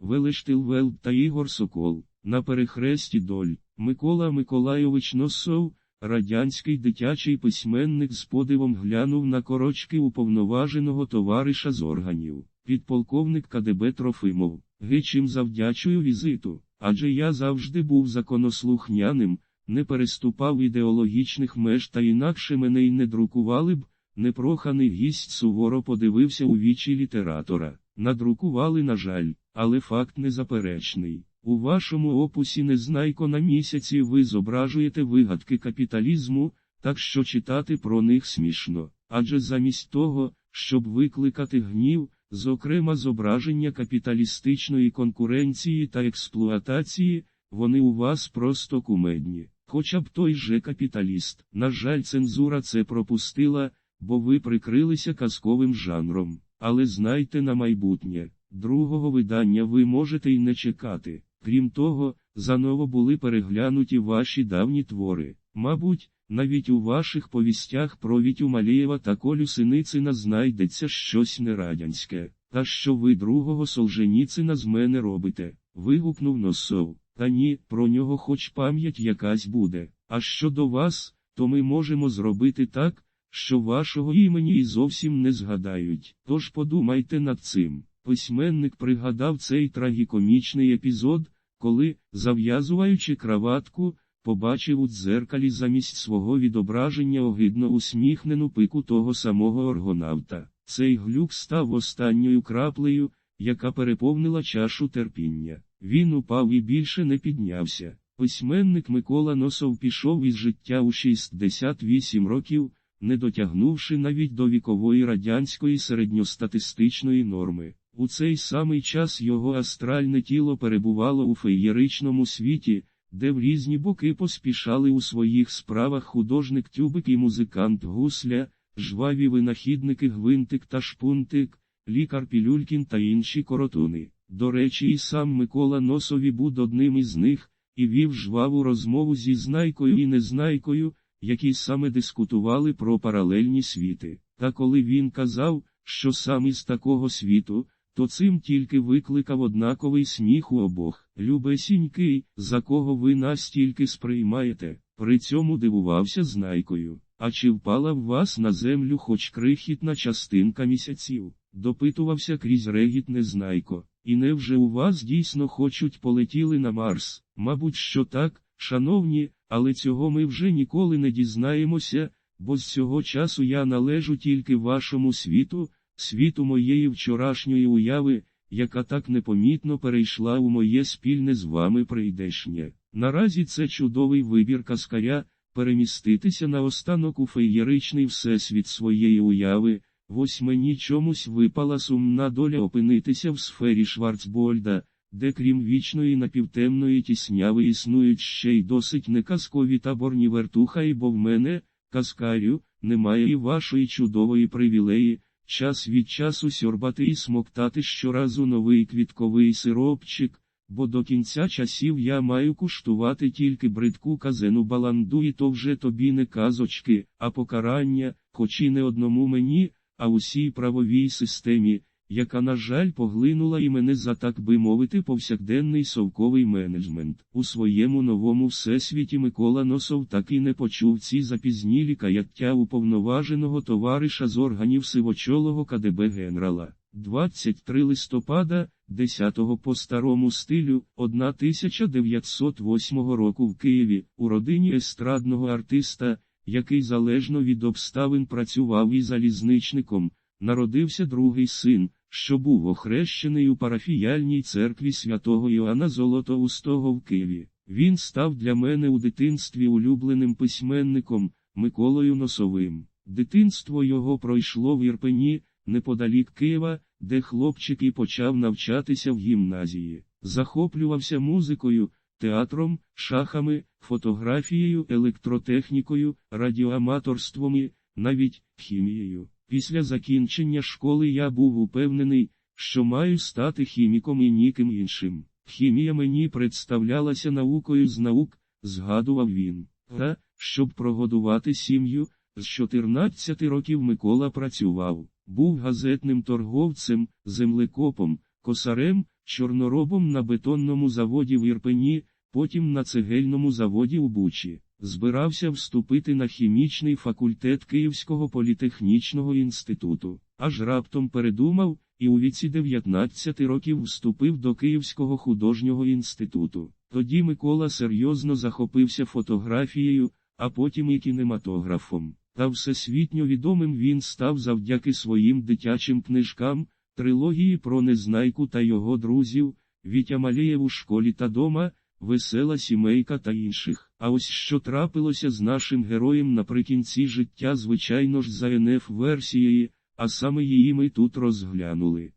Велештилвелд та Ігор Сокол. На перехресті доль. Микола Миколайович Носов, радянський дитячий письменник з подивом глянув на корочки уповноваженого товариша з органів. Підполковник КДБ Трофимов. Ге чим завдячую візиту, адже я завжди був законослухняним, не переступав ідеологічних меж та інакше мене й не друкували б, непроханий гість суворо подивився у вічі літератора. Надрукували, на жаль, але факт незаперечний. У вашому опусі незнайко на місяці ви зображуєте вигадки капіталізму, так що читати про них смішно. Адже замість того, щоб викликати гнів, зокрема зображення капіталістичної конкуренції та експлуатації, вони у вас просто кумедні. Хоча б той же капіталіст. На жаль, цензура це пропустила, бо ви прикрилися казковим жанром. Але знайте на майбутнє, другого видання ви можете й не чекати. Крім того, заново були переглянуті ваші давні твори. Мабуть, навіть у ваших повістях про Вітю Малієва та Колю Синицина знайдеться щось нерадянське. Та що ви другого Солженіцина з мене робите? вигукнув Носов. Та ні, про нього хоч пам'ять якась буде. А щодо вас, то ми можемо зробити так, що вашого імені і зовсім не згадають. Тож подумайте над цим. Письменник пригадав цей трагікомічний епізод, коли, зав'язуючи краватку, побачив у дзеркалі замість свого відображення огидно усміхнену пику того самого оргонавта. Цей глюк став останньою краплею, яка переповнила чашу терпіння. Він упав і більше не піднявся. Письменник Микола Носов пішов із життя у 68 років, не дотягнувши навіть до вікової радянської середньостатистичної норми. У цей самий час його астральне тіло перебувало у феєричному світі, де в різні боки поспішали у своїх справах художник тюбик і музикант гусля, жваві винахідники гвинтик та шпунтик, лікар Пілюлькін та інші коротуни. До речі, і сам Микола Носові був одним із них, і вів жваву розмову зі знайкою і незнайкою, які саме дискутували про паралельні світи. Та коли він казав, що сам із такого світу, то цим тільки викликав однаковий сміх у обох. Любесінький, за кого ви нас тільки сприймаєте, при цьому дивувався знайкою. А чи впала в вас на землю хоч крихітна частинка місяців? Допитувався крізь регіт незнайко. І невже у вас дійсно хочуть полетіли на Марс? Мабуть, що так, шановні, але цього ми вже ніколи не дізнаємося, бо з цього часу я належу тільки вашому світу, світу моєї вчорашньої уяви, яка так непомітно перейшла у моє спільне з вами прийдешнє. Наразі це чудовий вибір каскаря, переміститися на останок у феєричний всесвіт своєї уяви. Ось мені чомусь випала сумна доля опинитися в сфері Шварцбольда, де крім вічної напівтемної тісняви існують ще й досить неказкові таборні вертухаї, бо в мене, каскарю, немає і вашої чудової привілеї, час від часу сьорбати і смоктати щоразу новий квітковий сиропчик, бо до кінця часів я маю куштувати тільки бридку казену баланду, і то вже тобі не казочки, а покарання, хоч і не одному мені а усій правовій системі, яка, на жаль, поглинула і мене за так би мовити, повсякденний совковий менеджмент. У своєму новому всесвіті Микола Носов так і не почув ці запізнілі каяття уповноваженого товариша з органів сивочолого КДБ генерала. 23 листопада, 10 по старому стилю, 1908 року в Києві, у родині естрадного артиста який залежно від обставин працював і залізничником, народився другий син, що був охрещений у парафіяльній церкві святого Іоанна Золотоустого в Києві. Він став для мене у дитинстві улюбленим письменником Миколою Носовим. Дитинство його пройшло в Ірпені, неподалік Києва, де хлопчик і почав навчатися в гімназії. Захоплювався музикою, театром, шахами, фотографією, електротехнікою, радіоаматорством навіть хімією. Після закінчення школи я був упевнений, що маю стати хіміком і ніким іншим. Хімія мені представлялася наукою з наук, згадував він. Та, щоб прогодувати сім'ю, з 14 років Микола працював, був газетним торговцем, землекопом, косарем, чорноробом на бетонному заводі в Ірпені, потім на цегельному заводі у Бучі. Збирався вступити на хімічний факультет Київського політехнічного інституту, аж раптом передумав, і у віці 19 років вступив до Київського художнього інституту. Тоді Микола серйозно захопився фотографією, а потім і кінематографом. Та всесвітньо відомим він став завдяки своїм дитячим книжкам, трилогії про Незнайку та його друзів, Вітя Малієв у школі та дома, Весела сімейка та інших. А ось що трапилося з нашим героєм наприкінці життя, звичайно ж, за НФ версією, а саме її ми тут розглянули.